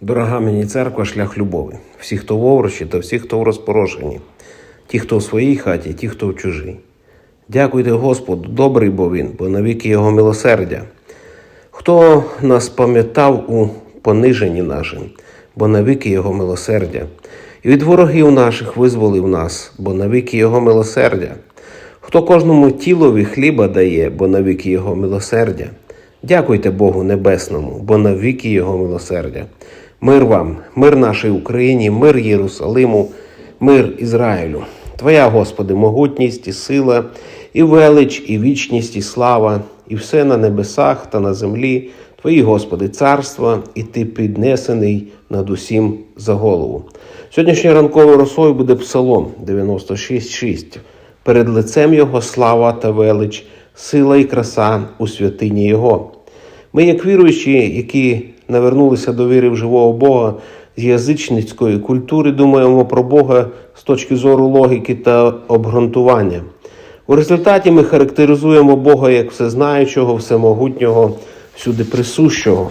Дорога мені церква, шлях любові. Всі, хто в оврочі, та всі, хто в розпорошенні, ті, хто в своїй хаті, ті, хто в чужій. Дякуйте Господу, добрий бо він, бо навіки Його милосердя. Хто нас пам'ятав у пониженні нашим, бо навіки Його милосердя, і від ворогів наших визволив нас, бо навіки Його милосердя. Хто кожному тілові хліба дає, бо навіки Його милосердя. Дякуйте Богу Небесному, бо навіки Його милосердя. Мир вам, мир нашій Україні, мир Єрусалиму, мир Ізраїлю. Твоя, Господи, могутність і сила, і велич, і вічність, і слава, і все на небесах та на землі. Твої, Господи, царства, і Ти піднесений над усім за голову. Сьогоднішньою ранковою росою буде Псалом 96.6. Перед лицем Його слава та велич, сила і краса у святині Його. Ми, як віруючі, які навернулися до віри в живого Бога з язичницької культури, думаємо про Бога з точки зору логіки та обґрунтування. У результаті ми характеризуємо Бога як всезнаючого, всемогутнього, всюди присущого.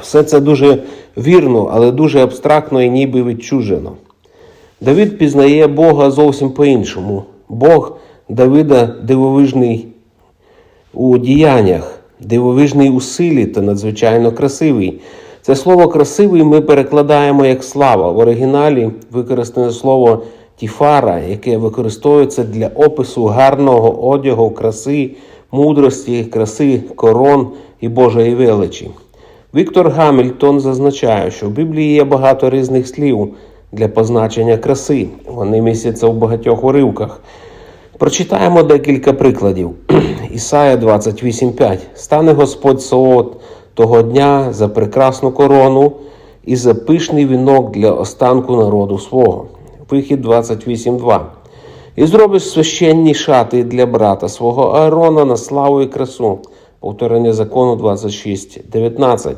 Все це дуже вірно, але дуже абстрактно і ніби відчужено. Давид пізнає Бога зовсім по-іншому. Бог Давида дивовижний у діяннях, дивовижний у силі та надзвичайно красивий. Це слово красивий ми перекладаємо як слава. В оригіналі використане слово тіфара, яке використовується для опису гарного одягу, краси, мудрості, краси, корон і Божої величі. Віктор Гамільтон зазначає, що в Біблії є багато різних слів для позначення краси. Вони містяться в багатьох уривках. Прочитаємо декілька прикладів. Ісая 28.5. Стане Господь Саот того дня за прекрасну корону і за пишний вінок для останку народу свого. Вихід 28.2. І зробиш священні шати для брата свого Аарона на славу і красу. Повторення закону 26.19.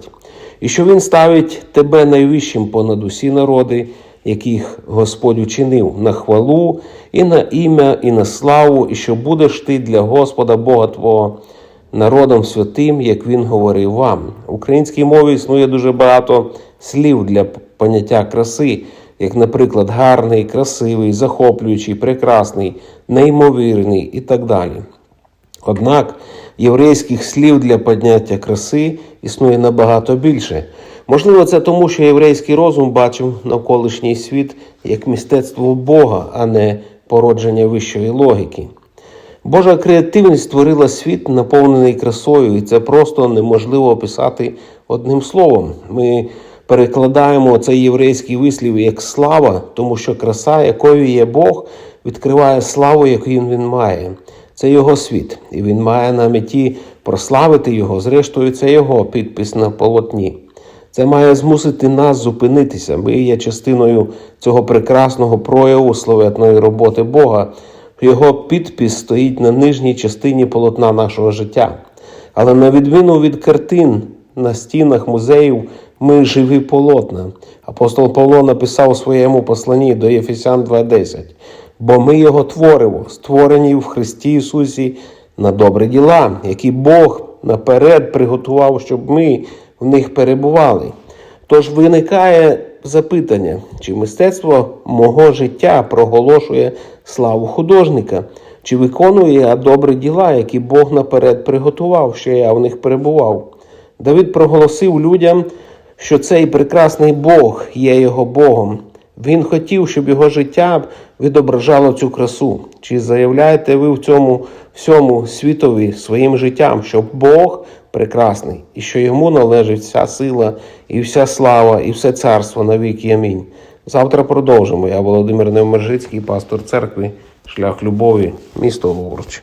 І що він ставить тебе найвищим понад усі народи, яких Господь учинив на хвалу, і на ім'я, і на славу, і що будеш ти для Господа Бога Твого народом святим, як Він говорив вам. В українській мові існує дуже багато слів для поняття краси, як, наприклад, гарний, красивий, захоплюючий, прекрасний, неймовірний і так далі. Однак єврейських слів для поняття краси існує набагато більше. Можливо, це тому, що єврейський розум бачив навколишній світ як мистецтво Бога, а не породження вищої логіки. Божа креативність створила світ, наповнений красою, і це просто неможливо описати одним словом. Ми перекладаємо цей єврейський вислів як слава, тому що краса, якою є Бог, відкриває славу, яку він має. Це його світ, і він має на меті прославити його. Зрештою, це його підпис на полотні. Це має змусити нас зупинитися. Ми є частиною цього прекрасного прояву славетної роботи Бога. Його підпис стоїть на нижній частині полотна нашого життя. Але на відміну від картин на стінах музеїв, ми живі полотна. Апостол Павло написав у своєму посланні до Єфесян 2.10. Бо ми його творимо, створені в Христі Ісусі на добрі діла, які Бог наперед приготував, щоб ми в них перебували. Тож виникає запитання, чи мистецтво мого життя проголошує славу художника, чи виконує я добрі діла, які Бог наперед приготував, що я в них перебував. Давид проголосив людям, що цей прекрасний Бог є його Богом. Він хотів, щоб його життя відображало цю красу. Чи заявляєте ви в цьому всьому світові своїм життям, що Бог прекрасний і що йому належить вся сила і вся слава, і все царство на віки. Амінь. Завтра продовжимо. Я Володимир Невмержицький, пастор церкви, шлях любові, місто Луворч.